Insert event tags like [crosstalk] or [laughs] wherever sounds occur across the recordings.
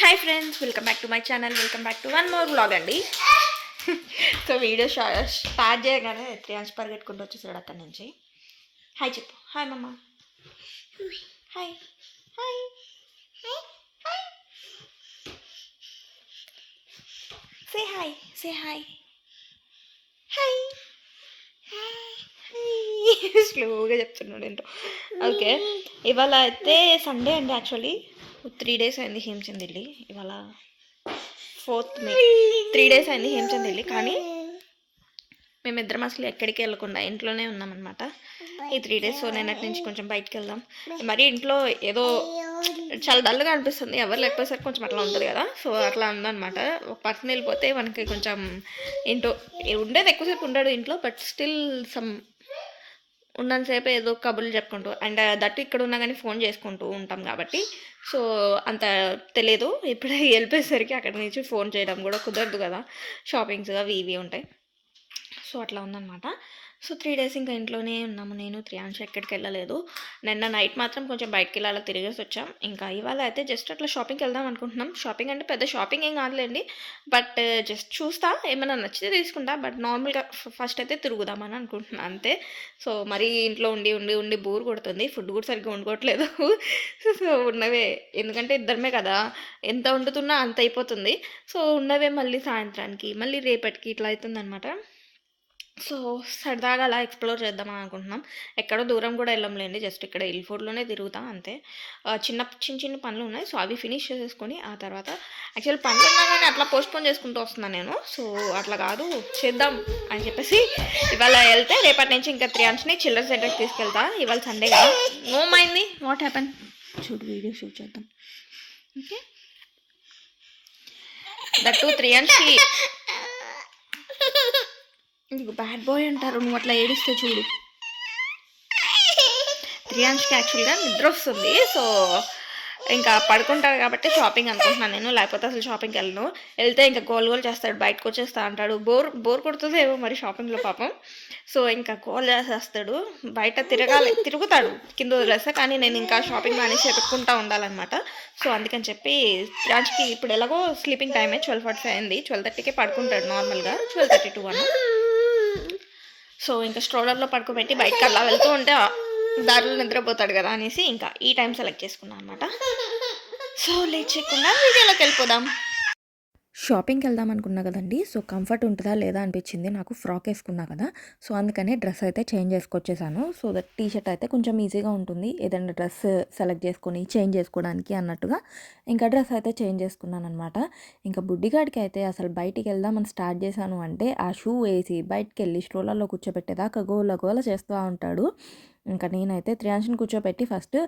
Hi friends welcome back to my channel welcome back to one more blog అండి. So video start చేయగానే త్రియాంశ్ పరిగెట్టుకుంటూ వచ్చేసాడు అక్కడి నుంచి. హాయ్ చెప్పు. Hi mamma hi hi hi say hi say hi hi స్లోగా చెప్తున్నాడు ఏంటో. ఓకే ఇవాళ అయితే సండే అండి యాక్చువల్లీ త్రీ డేస్ అయింది హేమచంద్ వెళ్ళి. ఇవాళ ఫోర్త్ మే త్రీ డేస్ అయింది హేమచంద్ వెళ్ళి. కానీ మేమిద్దరం అసలు ఎక్కడికి వెళ్ళకుండా ఇంట్లోనే ఉన్నామన్నమాట. ఈ త్రీ డేస్ సో నేను అటు నుంచి కొంచెం బయటికి వెళ్దాం. మరి ఇంట్లో ఏదో చాలా డల్గా అనిపిస్తుంది. ఎవరు లేకపోయేసరికి కొంచెం అట్లా ఉంటుంది కదా. సో అట్లా ఉందన్నమాట. ఒక పర్సన్ వెళ్ళిపోతే మనకి కొంచెం ఏంటో ఉండేది ఎక్కువసేపు ఉండడు ఇంట్లో. బట్ స్టిల్ సమ్ ఉన్నంతసేపు ఏదో కబుర్లు చెప్పుకుంటూ అండ్ దట్టు ఇక్కడ ఉన్నా కానీ ఫోన్ చేసుకుంటూ ఉంటాం కాబట్టి. సో అంత తెలియదు ఇప్పుడు [laughs] వెళ్ళిపోయేసరికి అక్కడి నుంచి ఫోన్ చేయడం కూడా కుదరదు కదా. షాపింగ్స్ అవి ఇవి ఉంటాయి. సో అట్లా ఉందన్నమాట. సో త్రీ డేస్ ఇంకా ఇంట్లోనే ఉన్నాము. నేను త్రియాంశ ఎక్కడికి వెళ్ళలేదు. నిన్న నైట్ మాత్రం కొంచెం బయటకి వెళ్ళి అలా తిరిగేసి వచ్చాం. ఇంకా ఇవాళ అయితే జస్ట్ అట్లా షాపింగ్కి వెళ్దాం అనుకుంటున్నాం. షాపింగ్ అంటే పెద్ద షాపింగ్ ఏం కాదులేండి. బట్ జస్ట్ చూస్తా. ఏమైనా నచ్చితే తీసుకుంటా. బట్ నార్మల్గా ఫస్ట్ అయితే తిరుగుదామని అనుకుంటున్నాను అంతే. సో మరీ ఇంట్లో ఉండి ఉండి ఉండి బోర్ కొడుతుంది. ఫుడ్ కూడా సరిగ్గా వండుకోవట్లేదు. [laughs] సో ఉన్నవే. ఎందుకంటే ఇద్దరమే కదా. ఎంత వండుతున్నా అంత అయిపోతుంది. సో ఉన్నవే మళ్ళీ సాయంత్రానికి. మళ్ళీ రేపటికి ఇట్లా అవుతుందన్నమాట. సో సరదాగా అలా ఎక్స్ప్లోర్ చేద్దామని అనుకుంటున్నాం. ఎక్కడో దూరం కూడా వెళ్ళంలేండి. జస్ట్ ఇక్కడ ఇల్ఫోర్డ్లోనే తిరుగుతాం అంతే. చిన్న చిన్న చిన్న పనులు ఉన్నాయి సో అవి ఫినిష్ చేసేసుకొని ఆ తర్వాత యాక్చువల్ పనులు ఉన్నా కానీ అట్లా పోస్ట్పోన్ చేసుకుంటూ వస్తున్నాను నేను. సో అట్లా కాదు. చేద్దాం అని చెప్పేసి ఇవాళ వెళ్తే రేపటి నుంచి ఇంకా త్రీ త్రియాంశ్ని చిల్డ్రన్ సెంటర్కి తీసుకెళ్తా. ఇవాళ సండే కదా. నో మైంది వాట్ హ్యాపన్ చూడు వీడియో షూట్ చేద్దాం. ఓకే. త్రీ అండ్స్ నీకు బ్యాడ్ బాయ్ అంటారు. నువ్వు అట్లా ఏడిస్తే చూడు. త్రియాంష్కి యాక్చువల్గా నిద్ర వస్తుంది. సో ఇంకా పడుకుంటాడు కాబట్టి షాపింగ్ అనుకుంటున్నాను నేను. లేకపోతే అసలు షాపింగ్కి వెళ్ళను. వెళ్తే ఇంకా గోల్ గోల్ చేస్తాడు. బయటకు వచ్చేస్తా అంటాడు. బోర్ బోర్ కొడుతుందేమో మరి షాపింగ్లో పాపం. సో ఇంకా గోల్ చేసేస్తాడు. బయట తిరగాలి తిరుగుతాడు. కింద వదిలేస్తా కానీ నేను ఇంకా షాపింగ్ మానేసి ఎత్తుక్కుంటా ఉండాలన్నమాట. సో అందుకని చెప్పి త్రియాంష్కి ఇప్పుడు ఎలాగో స్లీపింగ్ టైమే ట్వెల్వ్ ఫార్టీ ఫైవ్ అయింది. ట్వెల్వ్ థర్టీకే పడుకుంటాడు నార్మల్గా ట్వెల్వ్ థర్టీ టూ అన్న సో ఇంకా స్ట్రోలర్లో పడుకోబెట్టి బయటకు అలా వెళ్తూ ఉంటే దారిలో నిద్రపోతాడు కదా అనేసి ఇంకా ఈ టైం సెలెక్ట్ చేసుకున్నాను అనమాట సో లేట్ చేయకుండా వీడియోలోకి వెళ్ళిపోదాం. షాపింగ్కి వెళ్దాం అనుకున్నా కదండి సో కంఫర్ట్ ఉంటుందా లేదా అనిపించింది. నాకు ఫ్రాక్ వేసుకున్నా కదా సో అందుకనే డ్రెస్ అయితే చేంజ్ చేసుకొచ్చేసాను. సో దట్ టీ షర్ట్ అయితే కొంచెం ఈజీగా ఉంటుంది. ఏదైనా డ్రెస్ సెలెక్ట్ చేసుకొని చేంజ్ చేసుకోవడానికి అన్నట్టుగా ఇంకా డ్రెస్ అయితే చేంజ్ చేసుకున్నాను అనమాట ఇంకా బుడ్డిగాడికి అయితే అసలు బయటికి వెళ్దామని స్టార్ట్ చేశాను అంటే ఆ షూ వేసి బయటికి వెళ్ళి స్ట్రోలర్లో కూర్చోబెట్టేదాకా గోల గోల చేస్తూ ఉంటాడు. ఇంకా నేనైతే త్రియాంశని కూర్చోబెట్టి ఫస్ట్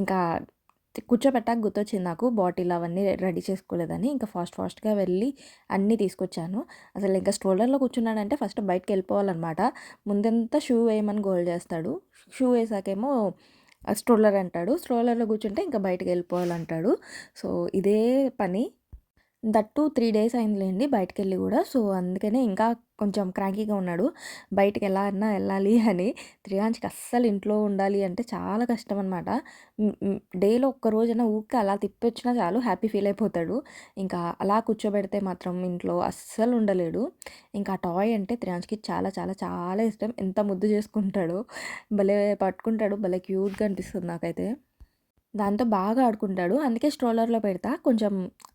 ఇంకా కూర్చోబెట్టాక గుర్తొచ్చింది నాకు. బాటిల్ అవన్నీ రెడీ చేసుకోలేదని ఇంకా ఫాస్ట్ ఫాస్ట్గా వెళ్ళి అన్నీ తీసుకొచ్చాను. అసలు ఇంకా స్ట్రోలర్లో కూర్చున్నాడంటే ఫస్ట్ బయటకు వెళ్ళిపోవాలన్నమాట ముందంతా షూ వేయమని గోల్ చేస్తాడు. షూ వేసాకేమో స్ట్రోలర్ అంటాడు. స్ట్రోలర్లో కూర్చుంటే ఇంకా బయటకు వెళ్ళిపోవాలంటాడు సో ఇదే పని. దట్టు త్రీ డేస్ అయిందిలేండి బయటకు వెళ్ళి కూడా. సో అందుకనే ఇంకా కొంచెం క్రాంకీగా ఉన్నాడు. బయటకు ఎలా అన్నా వెళ్ళాలి అని. త్రియాంశ్కి అస్సలు ఇంట్లో ఉండాలి అంటే చాలా కష్టం అనమాట డేలో ఒక్క రోజైనా ఊరికే అలా తిప్పొచ్చినా చాలు హ్యాపీ ఫీల్ అయిపోతాడు. ఇంకా అలా కూర్చోబెడితే మాత్రం ఇంట్లో అస్సలు ఉండలేడు. ఇంకా టాయ్ అంటే త్రియాంశ్కి చాలా చాలా చాలా ఇష్టం. ఎంత ముద్దు చేసుకుంటాడో. భలే పట్టుకుంటాడు. భలే క్యూట్గా అనిపిస్తుంది నాకైతే. దాంతో బాగా ఆడుకుంటాడు. అందుకే స్ట్రోలర్లో పెడతా. కొంచెం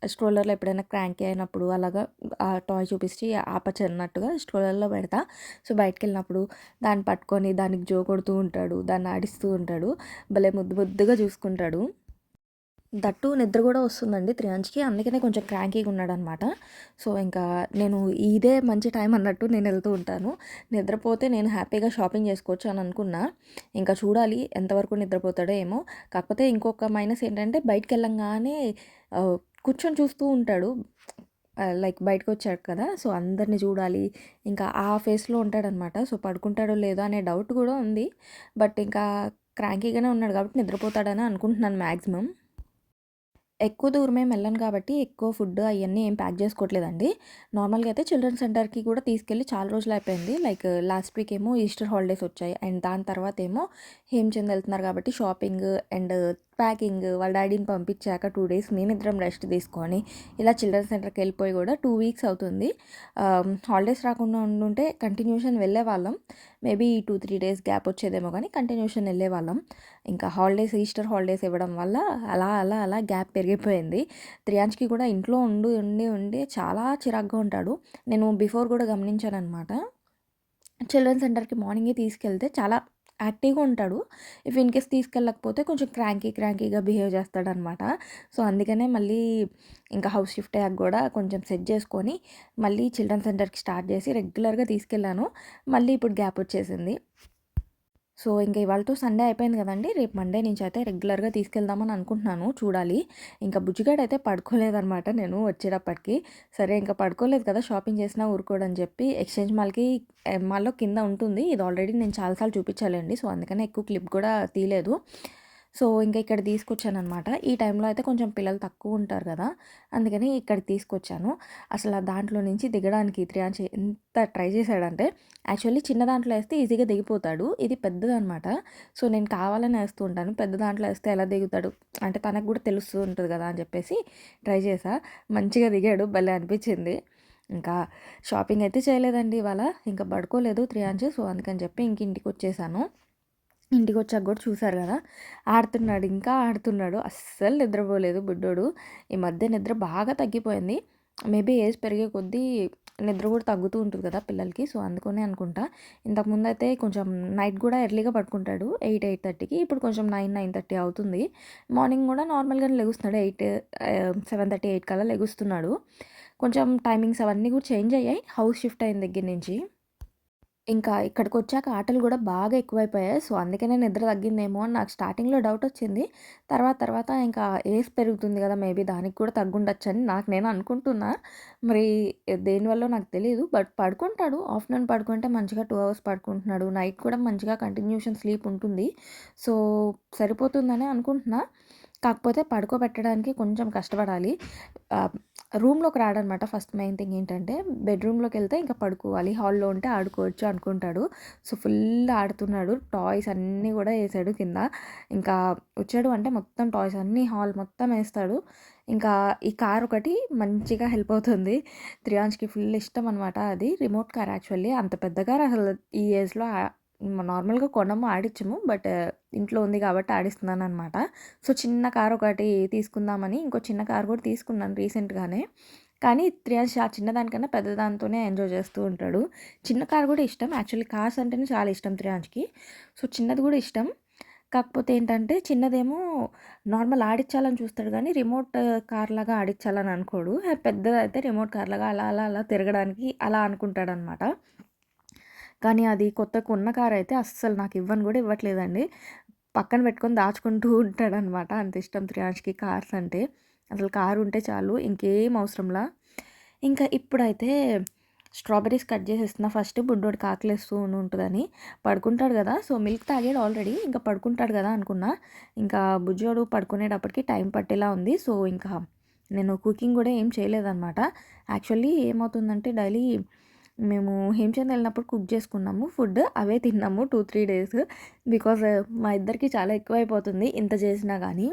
స్ట్రోలర్లో ఎప్పుడైనా క్రాంకీ అయినప్పుడు అలాగా ఆ టాయ్ చూపించి ఆపచ్చు అన్నట్టుగా స్ట్రోలర్లో పెడతా. సో బయటకు వెళ్ళినప్పుడు దాన్ని పట్టుకొని దానికి జో కొడుతూ ఉంటాడు. దాన్ని ఆడిస్తూ ఉంటాడు. భలే ముద్దు ముద్దుగా చూసుకుంటాడు. దట్టు నిద్ర కూడా వస్తుందండి త్రియాంజ్కి అందుకనే కొంచెం క్రాంకీగా ఉన్నాడు అనమాట సో ఇంకా నేను ఇదే మంచి టైం అన్నట్టు నేను వెళ్తూ ఉంటాను. నిద్రపోతే నేను హ్యాపీగా షాపింగ్ చేసుకోవచ్చు అని అనుకున్నా. ఇంకా చూడాలి ఎంతవరకు నిద్రపోతాడో ఏమో. కాకపోతే ఇంకొక మైనస్ ఏంటంటే బయటకు వెళ్ళంగానే కూర్చొని చూస్తూ ఉంటాడు. లైక్ బయటకు వచ్చాడు కదా. సో అందరిని చూడాలి. ఇంకా ఆ ఫేస్లో ఉంటాడనమాట. సో పడుకుంటాడో లేదో అనే డౌట్ కూడా ఉంది. బట్ ఇంకా క్రాంకీగానే ఉన్నాడు కాబట్టి నిద్రపోతాడని అనుకుంటున్నాను మ్యాక్సిమం ఎక్కువ దూరమేం వెళ్ళను కాబట్టి ఎక్కువ ఫుడ్ అవన్నీ ఏం ప్యాక్ చేసుకోవట్లేదండి. నార్మల్‌గా అయితే చిల్డ్రన్ సెంటర్‌కి కూడా తీసుకెళ్ళి చాలా రోజులు అయిపోయింది లైక్ లాస్ట్ వీక్ ఏమో ఈస్టర్ హాలిడేస్ వచ్చాయి. అండ్ దాని తర్వాత ఏమో హేమచంద్ వెళ్తున్నారు కాబట్టి షాపింగ్ అండ్ ప్యాకింగ్ వాళ్ళ డాడీని పంపించాక టూ డేస్ మేమిద్దరం రెస్ట్ తీసుకొని ఇలా చిల్డ్రన్ సెంటర్‌కి వెళ్ళిపోయి కూడా టూ వీక్స్ అవుతుంది. హాలిడేస్ రాకుండా ఉండుంటే కంటిన్యూషన్ వెళ్ళేవాళ్ళం. మేబీ 2, 3 డేస్ గ్యాప్ వచ్చేదేమో కానీ కంటిన్యూషన్ వెళ్ళేవాళ్ళం. ఇంకా హాలిడేస్ ఈస్టర్ హాలిడేస్ ఇవ్వడం వల్ల అలా అలా అలా గ్యాప్ పెరిగిపోయింది. త్రియాంజ్కి కూడా ఇంట్లో ఉండి, ఉండి, ఉండి చాలా చిరాగ్గా ఉంటాడు. నేను బిఫోర్ కూడా గమనించాను అనమాట చిల్డ్రన్ సెంటర్‌కి మార్నింగే తీసుకెళ్తే చాలా యాక్టివ్‌గా ఉంటాడు. ఇఫ్ ఇన్‌కేస్ తీసుకెళ్ళకపోతే కొంచెం క్రాంకీ క్రాంకీగా బిహేవ్ చేస్తాడనమాట. సో, అందుకనే మళ్ళీ ఇంకా హౌస్ షిఫ్ట్ అయ్యాక కూడా కొంచెం సెట్ చేసుకొని మళ్ళీ చిల్డ్రన్ సెంటర్‌కి స్టార్ట్ చేసి రెగ్యులర్‌గా తీసుకెళ్ళాను. మళ్ళీ ఇప్పుడు గ్యాప్ వచ్చేసింది. సో, ఇంక ఇవాళతో సండే అయిపోయింది కదండి రేపు మండే నుంచి అయితే రెగ్యులర్‌గా తీసుకెళ్దామని అనుకుంటున్నాను. చూడాలి. ఇంకా బుజ్జిగాడైతే పడుకోలేదనమాట నేను వచ్చేటప్పటికి. సరే ఇంకా పడుకోలేదు కదా! షాపింగ్ చేసినా ఊరుకోడని చెప్పి ఎక్స్‌చేంజ్ మాల్‌కి మాల్‌లో కింద ఉంటుంది. ఇది ఆల్రెడీ నేను చాలాసార్లు చూపించాలండి సో, అందుకనే ఎక్కువ క్లిప్ కూడా తీయలేదు. సో, ఇంకా ఇక్కడ తీసుకొచ్చాను అనమాట ఈ టైంలో అయితే కొంచెం పిల్లలు తక్కువ ఉంటారు కదా! అందుకని ఇక్కడ తీసుకొచ్చాను. అసలు దాంట్లో నుంచి దిగడానికి త్రియాంష్ ఎంత ట్రై చేశాడంటే యాక్చువల్లీ చిన్న దాంట్లో వేస్తే ఈజీగా దిగిపోతాడు. ఇది పెద్దదనమాట. సో, నేను కావాలని వేస్తూ ఉంటాను. పెద్ద దాంట్లో వేస్తే ఎలా దిగుతాడు అంటే తనకు కూడా తెలుస్తూ ఉంటుంది కదా! అని చెప్పేసి ట్రై చేశా. మంచిగా దిగాడు. భలే అనిపించింది. ఇంకా షాపింగ్ అయితే చేయలేదండి ఇవాళ. ఇంకా పడుకోలేదు త్రియాంష్. సో, అందుకని చెప్పి ఇంక ఇంటికి ఇంటికొచ్చాక కూడా చూశారు కదా! ఆడుతున్నాడు. ఇంకా ఆడుతున్నాడు. అస్సలు నిద్రపోలేదు బుడ్డోడు. ఈ మధ్య నిద్ర బాగా తగ్గిపోయింది. మేబీ ఏజ్ పెరిగే కొద్దీ నిద్ర కూడా తగ్గుతూ ఉంటుంది కదా పిల్లలకి. సో, అందుకనే అనుకుంటా. ఇంతకుముందు అయితే కొంచెం నైట్ కూడా ఎర్లీగా పడుకుంటాడు. 8, 8:30కి. ఇప్పుడు కొంచెం 9, 9:30 అవుతుంది. మార్నింగ్ కూడా నార్మల్‌గానే లెగుస్తున్నాడు. ఎయిట్ సెవెన్ థర్టీ ఎయిట్ కల్లా లెగుస్తున్నాడు. కొంచెం టైమింగ్స్ అవన్నీ కూడా చేంజ్ అయ్యాయి. హౌస్ షిఫ్ట్ అయిన దగ్గర నుంచి. ఇంకా ఇక్కడికి వచ్చాక ఆటలు కూడా బాగా ఎక్కువైపోయాయి. సో, అందుకనే నిద్ర తగ్గిందేమో అని నాకు స్టార్టింగ్‌లో డౌట్ వచ్చింది తర్వాత తర్వాత ఇంకా ఏజ్ పెరుగుతుంది కదా! మేబీ దానికి కూడా తగ్గుండొచ్చని నాకు నేను అనుకుంటున్నా. మరి దేనివల్ల నాకు తెలియదు బట్ పడుకుంటాడు. ఆఫ్టర్‌నూన్ పడుకుంటే మంచిగా టూ అవర్స్ పడుకుంటున్నాడు. నైట్ కూడా మంచిగా కంటిన్యూషన్ స్లీప్ ఉంటుంది. సో, సరిపోతుందనే అనుకుంటున్నా. కాకపోతే పడుకోబెట్టడానికి కొంచెం కష్టపడాలి. రూమ్‌లోకి రాడనమాట. ఫస్ట్ మెయిన్ థింగ్ ఏంటంటే బెడ్రూమ్లోకి వెళ్తే ఇంకా పడుకోవాలి. హాల్‌లో ఉంటే ఆడుకోవచ్చు అనుకుంటాడు. సో, ఫుల్ ఆడుతున్నాడు. టాయ్స్ అన్నీ కూడా వేసాడు కింద. ఇంకా వచ్చాడు అంటే మొత్తం టాయ్స్ అన్నీ హాల్ మొత్తం వేస్తాడు ఇంకా ఈ కార్ ఒకటి మంచిగా హెల్ప్ అవుతుంది. త్రియాంష్‌కి ఫుల్ ఇష్టం అనమాట అది. Remote car actually. అంత పెద్ద కార్ అసలు ఈ ఏజ్‌లో నార్మల్‌గా కొనము, ఆడించము. బట్ ఇంట్లో ఉంది కాబట్టి ఆడిస్తున్నాను అనమాట సో, చిన్న కార్ ఒకటి తీసుకుందామని ఇంకో చిన్న కార్ కూడా తీసుకున్నాను రీసెంట్‌గానే. కానీ త్రియాంష్ ఆ చిన్నదానికన్నా పెద్దదానితోనే ఎంజాయ్ చేస్తూ ఉంటాడు. చిన్న కార్ కూడా ఇష్టం. యాక్చువల్లీ కార్స్ అంటేనే చాలా ఇష్టం త్రియాంష్‌కి. సో, చిన్నది కూడా ఇష్టం. కాకపోతే ఏంటంటే చిన్నదేమో నార్మల్ ఆడించాలని చూస్తాడు కానీ రిమోట్ కార్‌లాగా ఆడించాలని అనుకోడు. పెద్దదైతే రిమోట్ కార్‌లాగా అలా అలా అలా తిరగడానికి అలా అనుకుంటాడనమాట. కానీ అది కొత్త కొన్న కార్ అయితే అస్సలు నాకు ఇవ్వను కూడా ఇవ్వట్లేదండి. పక్కన పెట్టుకొని దాచుకుంటూ [laughs] ఉంటాడనమాట. అంత ఇష్టం త్రియాంష్‌కి కార్స్ అంటే. అసలు కారు ఉంటే చాలు ఇంకేం అవసరంలా. ఇంకా ఇప్పుడైతే స్ట్రాబెరీస్ కట్ చేసేస్తున్నా ఫస్ట్ బుడ్డోడు కాకలేస్తూ ఉంటుందని పడుకుంటాడు కదా! సో, మిల్క్ తాగాడు ఆల్రెడీ. ఇంకా పడుకుంటాడు కదా అనుకున్నా. ఇంకా బుజ్జోడు పడుకునేటప్పటికి టైం పట్టేలా ఉంది. సో, ఇంకా నేను కుకింగ్ కూడా ఏం చేయలేదనమాట. యాక్చువల్లీ ఏమవుతుందంటే డైలీ మేము హేమచంద్ వెళ్ళినప్పుడు కుక్ చేసుకున్నాము ఫుడ్. అవే తిన్నాము 2, 3 డేస్. బికాజ్ మా ఇద్దరికి చాలా ఎక్కువైపోతుంది ఇంత చేసినా కానీ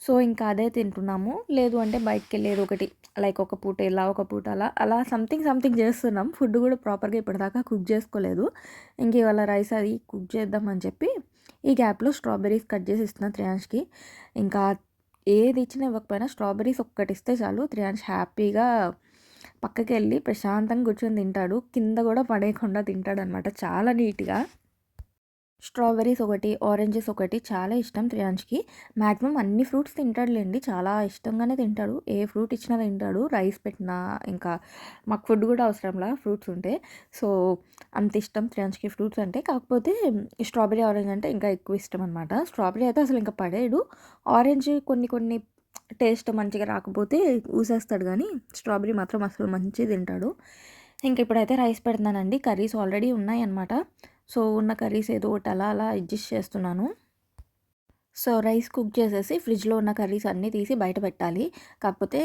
సో, ఇంకా అదే తింటున్నాము. లేదు అంటే బయటకు వెళ్ళేది ఒకటి లైక్ ఒక పూట ఇలా, ఒక పూట అలా, అలా సంథింగ్ సంథింగ్ చేస్తున్నాం. ఫుడ్ కూడా ప్రాపర్‌గా ఇప్పటిదాకా కుక్ చేసుకోలేదు. ఇంక ఇవాళ రైస్ అది కుక్ చేద్దామని చెప్పి ఈ గ్యాప్‌లో స్ట్రాబెర్రీస్ కట్ చేసి ఇస్తున్నా త్రియాంష్‌కి. ఇంకా ఏది ఇచ్చినా ఇవ్వకపోయినా స్ట్రాబెర్రీస్ ఒక్కటిస్తే చాలు త్రియాంష్ హ్యాపీగా పక్కకి వెళ్ళి ప్రశాంతంగా కూర్చొని తింటాడు. కింద కూడా పడేయకుండా తింటాడనమాట చాలా నీట్‌గా. స్ట్రాబెర్రీస్ ఒకటి, ఆరెంజెస్ ఒకటి చాలా ఇష్టం త్రియాంజ్కి మాక్సిమం అన్ని ఫ్రూట్స్ తింటాడులేండి చాలా ఇష్టంగానే తింటాడు. ఏ ఫ్రూట్ ఇచ్చినా తింటాడు. రైస్ పెట్టినా ఇంకా మాకు ఫుడ్ కూడా అవసరంలా ఫ్రూట్స్ ఉంటే. సో, అంత ఇష్టం త్రియాంజ్కి ఫ్రూట్స్ అంటే. కాకపోతే స్ట్రాబెర్రీ, ఆరెంజ్ అంటే ఇంకా ఎక్కువ ఇష్టం అనమాట. స్ట్రాబెర్రీ అయితే అసలు ఇంకా పడేయడు. ఆరెంజ్ కొన్ని కొన్ని టేస్ట్ మంచిగా రాకపోతే ఊసేస్తాడు కానీ స్ట్రాబెర్రీ మాత్రం అసలు మంచిగా తింటాడు. ఇంక ఇప్పుడైతే రైస్ పెడుతున్నానండి. కర్రీస్ ఆల్రెడీ ఉన్నాయన్నమాట. సో, ఉన్న కర్రీస్ ఏదో ఒకటి అలా అలా అడ్జస్ట్ చేస్తున్నాను. సో, రైస్ కుక్ చేసేసి ఫ్రిడ్జ్‌లో ఉన్న కర్రీస్ అన్నీ తీసి బయట పెట్టాలి. కాకపోతే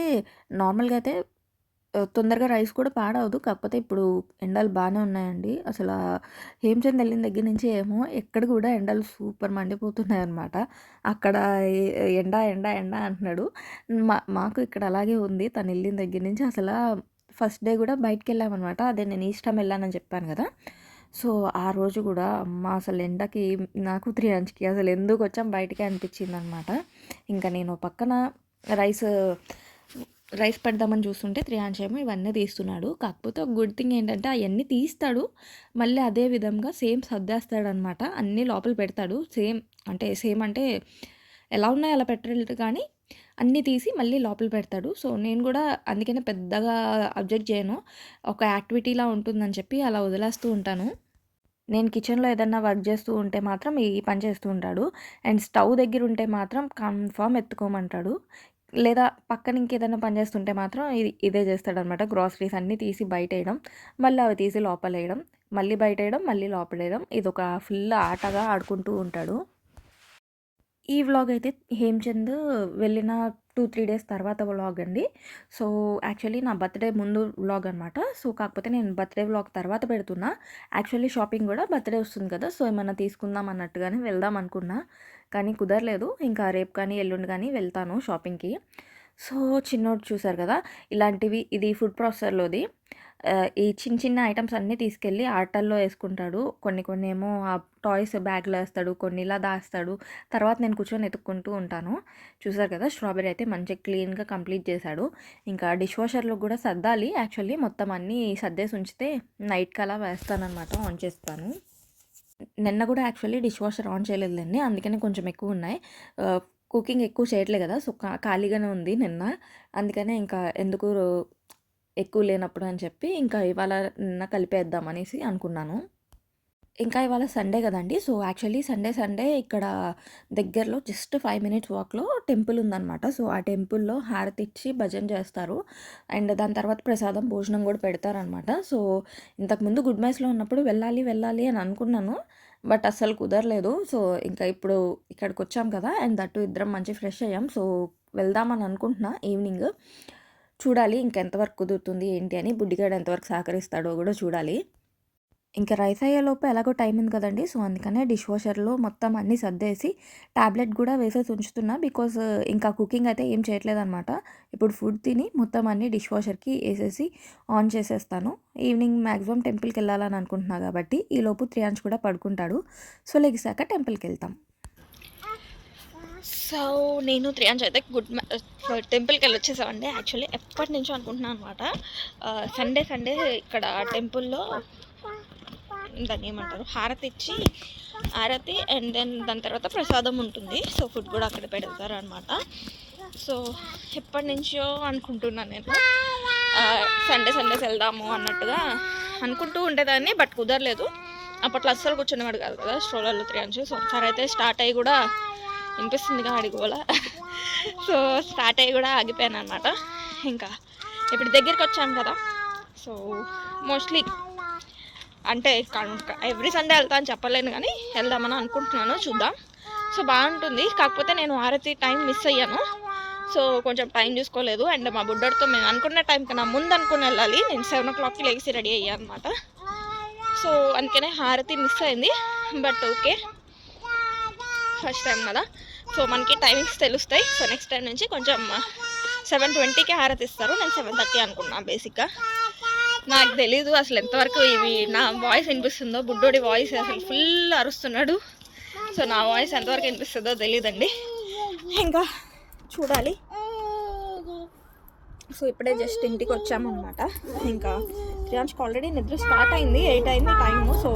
నార్మల్‌గా అయితే తొందరగా రైస్ కూడా పాడవదు. కాకపోతే ఇప్పుడు ఎండలు బాగానే ఉన్నాయండి. అసలు హేమచంద్ వెళ్ళిన దగ్గర నుంచి ఏమో ఎక్కడ కూడా ఎండలు సూపర్ మండిపోతున్నాయి అనమాట అక్కడ ఎండ, ఎండ, ఎండ అంటున్నాడు. మా మాకు ఇక్కడ అలాగే ఉంది. తను వెళ్ళిన దగ్గర నుంచి అసలు ఫస్ట్ డే కూడా బయటికెళ్ళామనమాట. అదే నేను ఇష్టం వెళ్ళానని చెప్పాను కదా సో, ఆ రోజు కూడా అమ్మ అసలు ఎండకి నాకు త్రీ అంచ్కి అసలు ఎందుకు వచ్చాం బయటికి అనిపించిందనమాట. ఇంకా నేను పక్కన రైస్ రైస్ పెడదామని చూస్తుంటే త్రియాంశ ఏమో ఇవన్నీ తీస్తున్నాడు. కాకపోతే ఒక గుడ్ థింగ్ ఏంటంటే అవన్నీ తీస్తాడు. మళ్ళీ అదే విధంగా సేమ్ సర్దేస్తాడనమాట. అన్నీ లోపల పెడతాడు. సేమ్ అంటే సేమ్ అంటే ఎలా ఉన్నాయో అలా పెట్టలేదు కానీ అన్నీ తీసి మళ్ళీ లోపల పెడతాడు. సో, నేను కూడా అందుకనే పెద్దగా అబ్జెక్ట్ చేయను. ఒక యాక్టివిటీలా ఉంటుందని చెప్పి అలా వదిలేస్తూ ఉంటాను. నేను కిచెన్‌లో ఏదన్నా వర్క్ చేస్తూ ఉంటే మాత్రం ఈ పని చేస్తూ ఉంటాడు. అండ్ స్టవ్ దగ్గర ఉంటే మాత్రం కన్ఫామ్ ఎత్తుకోమంటాడు. లేదా పక్కన ఇంకేదైనా పని చేస్తుంటే మాత్రం ఇది ఇదే చేస్తాడనమాట. గ్రాసరీస్ అన్నీ తీసి బయట వేయడం మళ్ళీ అవి తీసి లోపల వేయడం మళ్ళీ బయట వేయడం మళ్ళీ లోపల వేయడం ఇది ఒక ఫుల్ ఆటగా ఆడుకుంటూ ఉంటాడు. ఈ వ్లాగ్ అయితే హేమ్చంద్ వెళ్ళిన 2, 3 డేస్ తర్వాత వ్లాగ్ అండి. సో, యాక్చువల్లీ నా బర్త్‌డే ముందు వ్లాగ్ అనమాట. సో, కాకపోతే నేను బర్త్‌డే వ్లాగ్ తర్వాత పెడుతున్నా. యాక్చువల్లీ షాపింగ్ కూడా బర్త్‌డే వస్తుంది కదా! సో, ఏమైనా తీసుకుందాం అన్నట్టుగానే వెళ్దాం అనుకున్నా. కానీ కుదరలేదు. ఇంకా రేపు కానీ, ఎల్లుండి కానీ వెళ్తాను షాపింగ్‌కి. సో, చిన్నోడు చూసారు కదా! ఇలాంటివి ఇది ఫుడ్ ప్రాసెసర్‌లోది. ఈ చిన్న చిన్న ఐటమ్స్ అన్నీ తీసుకెళ్ళి ఆటల్లో వేసుకుంటాడు కొన్ని కొన్ని ఏమో ఆ టాయ్స్ బ్యాగ్‌లో వేస్తాడు కొన్ని ఇలా దాస్తాడు. తర్వాత నేను కూర్చొని ఎతుక్కుంటూ ఉంటాను. చూసారు కదా! స్ట్రాబెరీ అయితే మంచిగా క్లీన్‌గా కంప్లీట్ చేశాడు. ఇంకా డిష్ వాషర్‌లో కూడా సర్దాలి. యాక్చువల్లీ మొత్తం అన్నీ సర్దేసి ఉంచితే నైట్‌కి అలా వేస్తానమాట ఆన్ చేస్తాను. నిన్న కూడా యాక్చువల్లీ డిష్ వాషర్ ఆన్ చేయలేదులెండి. అందుకనే కొంచెం ఎక్కువ ఉన్నాయి కుకింగ్ ఎక్కువ చేయట్లేదు కదా! సో, ఖాళీగానే ఉంది నిన్న. అందుకనే ఇంకా ఎందుకు ఎక్కువ లేనప్పుడు అని చెప్పి ఇంకా ఇవాళ నిన్న కలిపేద్దాం అనేసి అనుకున్నాను. ఇంకా ఇవాళ సండే కదండీ! సో, యాక్చువల్లీ సండే సండే ఇక్కడ దగ్గరలో జస్ట్ ఫైవ్ మినిట్స్ వాక్‌లో టెంపుల్ ఉందనమాట. సో, ఆ టెంపుల్‌లో హారతి ఇచ్చి భజన చేస్తారు. అండ్ దాని తర్వాత ప్రసాదం, భోజనం కూడా పెడతారనమాట. సో, ఇంతకుముందు గుడ్ మైస్‌లో ఉన్నప్పుడు వెళ్ళాలి, వెళ్ళాలి అని అనుకున్నాను. బట్ అస్సలు కుదరలేదు. సో, ఇంకా ఇప్పుడు ఇక్కడికి వచ్చాం కదా! అండ్ దట్ ఇద్దరం మంచిగా ఫ్రెష్ అయ్యాం. సో, వెళ్దామని అనుకుంటున్నా ఈవినింగ్. చూడాలి ఇంకెంతవరకు కుదురుతుంది ఏంటి అని. బుడ్డిగాడు ఎంతవరకు సహకరిస్తాడో కూడా చూడాలి. ఇంకా రైస్ అయ్యేలోపు ఎలాగో టైం ఉంది కదండీ! సో, అందుకనే డిష్ వాషర్‌లో మొత్తం అన్నీ సర్దేసి టాబ్లెట్ కూడా వేసేసి ఉంచుతున్నా. బికాజ్ ఇంకా కుకింగ్ అయితే ఏం చేయట్లేదనమాట. ఇప్పుడు ఫుడ్ తిని మొత్తం అన్నీ డిష్ వాషర్‌కి వేసేసి ఆన్ చేసేస్తాను. ఈవినింగ్ మ్యాక్సిమమ్ టెంపుల్కి వెళ్ళాలని అనుకుంటున్నా కాబట్టి ఈలోపు త్రియాంష్ కూడా పడుకుంటాడు. సో, లెగిసాక టెంపుల్‌కెళ్తాం. సో, నేను త్రియాంష్ అయితే గుడ్ టెంపుల్కి వెళ్ళి వచ్చేసామండి యాక్చువల్లీ ఎప్పటినుంచో అనుకుంటున్నాను అనమాట. సండే సండే ఇక్కడ టెంపుల్‌లో దాన్ని ఏమంటారు హారతి ఇచ్చి హారతి అండ్ దెన్ దాని తర్వాత ప్రసాదం ఉంటుంది. సో, ఫుడ్ కూడా అక్కడ పెడతారు అనమాట సో, ఎప్పటినుంచో అనుకుంటున్నాను నేను. సండే సండేస్ వెళ్దాము అన్నట్టుగా అనుకుంటూ ఉండేదాన్ని. బట్ కుదరలేదు. అప్పట్లో అస్సలు కూర్చునేవాడు కాదు కదా! స్ట్రోలర్‌లో త్రియాంష్. సో, ఒకసారి అయితే స్టార్ట్ అయ్యి కూడా వినిపిస్తుందిగా ఆడి సో, స్టార్ట్ అయ్యి కూడా ఆగిపోయాను అనమాట ఇంకా ఇప్పుడు దగ్గరికి వచ్చాను కదా! సో, మోస్ట్‌లీ అంటే ఎవ్రీ సండే వెళ్తా అని చెప్పలేను కానీ వెళ్దామని అనుకుంటున్నాను. చూద్దాం. సో, బాగుంటుంది. కాకపోతే నేను హారతి టైం మిస్ అయ్యాను. సో, కొంచెం టైం చూసుకోలేదు. అండ్ మా బుడ్డతో మేము అనుకున్న టైం కన్నా ముందు అనుకుని వెళ్ళాలి. నేను సెవెన్ ఓ క్లాక్కి లేచి రెడీ అయ్యాను అనమాట. సో, అందుకనే హారతి మిస్ అయింది. But okay. ఫస్ట్ టైం కదా! సో, మనకి టైమింగ్స్ తెలుస్తాయి. సో, నెక్స్ట్ టైం నుంచి కొంచెం 7:20కి హారతి ఇస్తారు. నేను 7:30 అనుకున్నా బేసిక్‌గా. నాకు తెలీదు అసలు ఎంతవరకు ఇవి నా వాయిస్ వినిపిస్తుందో. బుడ్డోడి వాయిస్ అసలు ఫుల్ అరుస్తున్నాడు. సో, నా వాయిస్ ఎంతవరకు వినిపిస్తుందో తెలియదండి ఇంకా చూడాలి. సో, ఇప్పుడే జస్ట్ ఇంటికి వచ్చామన్నమాట. ఇంకా త్రియాంష్‌కి ఆల్రెడీ నిద్ర స్టార్ట్ అయింది. ఎయిట్ అయింది టైము. సో,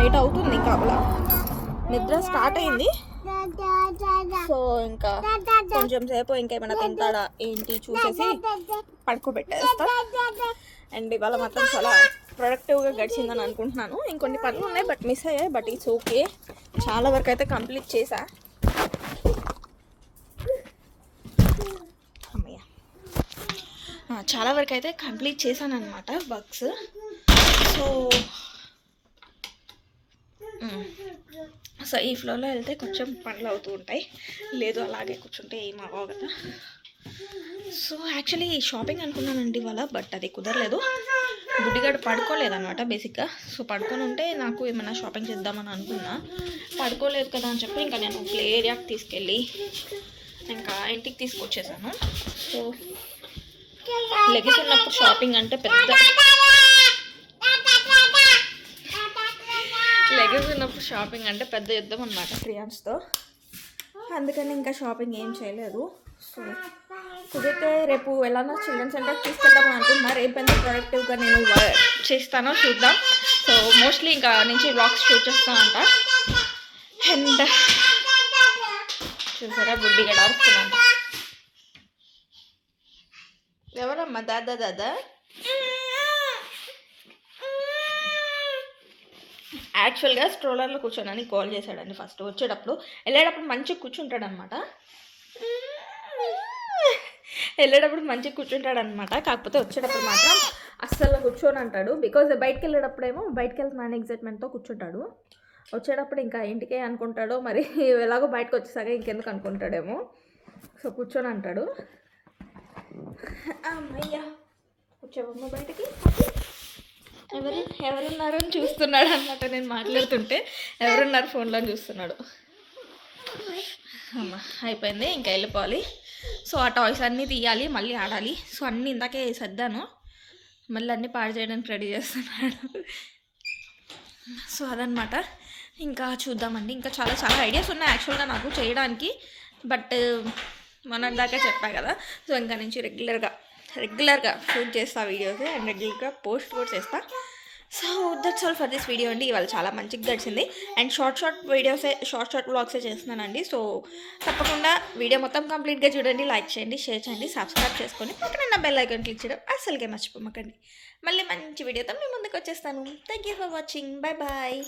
ఎయిట్ అవుతుంది ఇంకా అలా. నిద్ర స్టార్ట్ అయింది. సో, ఇంకా కొంచెం సేపు ఇంకేమైనా తింటాడా ఏంటి చూసేసి పడుకోబెట్టేస్తా. అండ్ ఇవాళ మాత్రం చాలా ప్రొడక్టివ్‌గా గడిచిందని అనుకుంటున్నాను. ఇంకొన్ని పనులు ఉన్నాయి బట్ మిస్ అయ్యాయి. But it's okay. చాలా వరకు అయితే కంప్లీట్ చేశా. చాలా వరకు అయితే కంప్లీట్ చేశాననమాట వర్క్స్. సో సో ఈ ఫ్లోలో వెళ్తే కొంచెం పనులు అవుతూ ఉంటాయి. లేదు అలాగే కూర్చుంటే ఏం అవ్వవు కదా. సో యాక్చువల్లీ షాపింగ్ అనుకున్నానండి ఇవాళ బట్ అది కుదరలేదు. గుడ్డిగాడు పడుకోలేదనమాట బేసిక్గా సో పడుకొని ఉంటే నాకు ఏమైనా షాపింగ్ చేద్దామని అనుకున్నా. పడుకోలేదు కదా అని చెప్పి ఇంకా నేను ప్లే ఏరియాకి తీసుకెళ్ళి ఇంకా ఇంటికి తీసుకొచ్చేసాను. సో లెగ్స్ ఉన్నప్పుడు షాపింగ్ అంటే పెద్ద లెగిసి ఉన్నప్పుడు షాపింగ్ అంటే పెద్ద యుద్ధం అనమాట క్రియాన్స్తో అందుకని ఇంకా షాపింగ్ ఏం చేయలేదు. సో కుదిరితే రేపు ఎలానో చిల్డ్రన్ సెంటర్ తీసుకెళ్దాం అనుకుంటున్నా. రేపు ఎంత ప్రొడక్టివ్గా నేను వ- చేస్తానో చూద్దాం. సో మోస్ట్లీ ఇంకా నుంచి బ్లాగ్స్ షూట్ చేస్తా అంట అండ్ చూసారా బుడ్డిగా అరుస్తున్నాంట ఎవరమ్మా? దాదా దాదా? యాక్చువల్గా స్ట్రోలర్లో కూర్చోనని కాల్ చేశాడండి ఫస్ట్. వచ్చేటప్పుడు వెళ్ళేటప్పుడు మంచిగా కూర్చుంటాడనమాట. వెళ్ళేటప్పుడు మంచిగా కూర్చుంటాడనమాట. కాకపోతే వచ్చేటప్పుడు మాత్రం అస్సలు కూర్చొని అంటాడు బికాజ్ బయటకు వెళ్ళేటప్పుడేమో బయటకు వెళ్తున్నాను ఎగ్జైట్మెంట్తో కూర్చుంటాడు. వచ్చేటప్పుడు ఇంకా ఇంటికే అనుకుంటాడో మరి ఎలాగో బయటకు వచ్చేసాక ఇంకెందుకు అనుకుంటాడేమో. సో కూర్చొని అంటాడు అమ్మయ్యా వచ్చావమ్మ బయటకి? ఎవరు ఎవరున్నారు అని చూస్తున్నాడు అనమాట నేను మాట్లాడుతుంటే. ఎవరున్నారు ఫోన్లో అని చూస్తున్నాడు. అమ్మా అయిపోయింది ఇంకా వెళ్ళిపోవాలి. సో ఆ టాయ్స్ అన్నీ తీయాలి మళ్ళీ ఆడాలి. సో అన్నీ ఇందాకే సర్దాను. మళ్ళీ అన్నీ పాడు చేయడానికి రెడీ చేస్తున్నాడు. సో అదనమాట ఇంకా చూద్దామండి. ఇంకా చాలా చాలా ఐడియాస్ ఉన్నాయి యాక్చువల్గా నాకు చేయడానికి. బట్ మన దాకా చెప్పా కదా. సో ఇంకా నుంచి రెగ్యులర్గా రెగ్యులర్గా షూట్ చేస్తా వీడియోస్ అండ్ రెగ్యులర్గా పోస్ట్ కూడా చేస్తా. So that's all for this video అండి. ఇవాళ చాలా మంచిగా గడిచింది. అండ్ షార్ట్ షార్ట్ వీడియోసే షార్ట్ షార్ట్ బ్లాగ్సే చేస్తున్నానండి. సో తప్పకుండా వీడియో మొత్తం కంప్లీట్గా చూడండి. లైక్ చేయండి షేర్ చేయండి సబ్స్క్రైబ్ చేసుకోండి పక్కన నా బెల్ ఐకాన్ క్లిక్ చేయడం అసలుగా మర్చిపోమకండి. మళ్ళీ మంచి వీడియోతో మీ ముందుకు వచ్చేస్తాను. Thank you for watching bye bye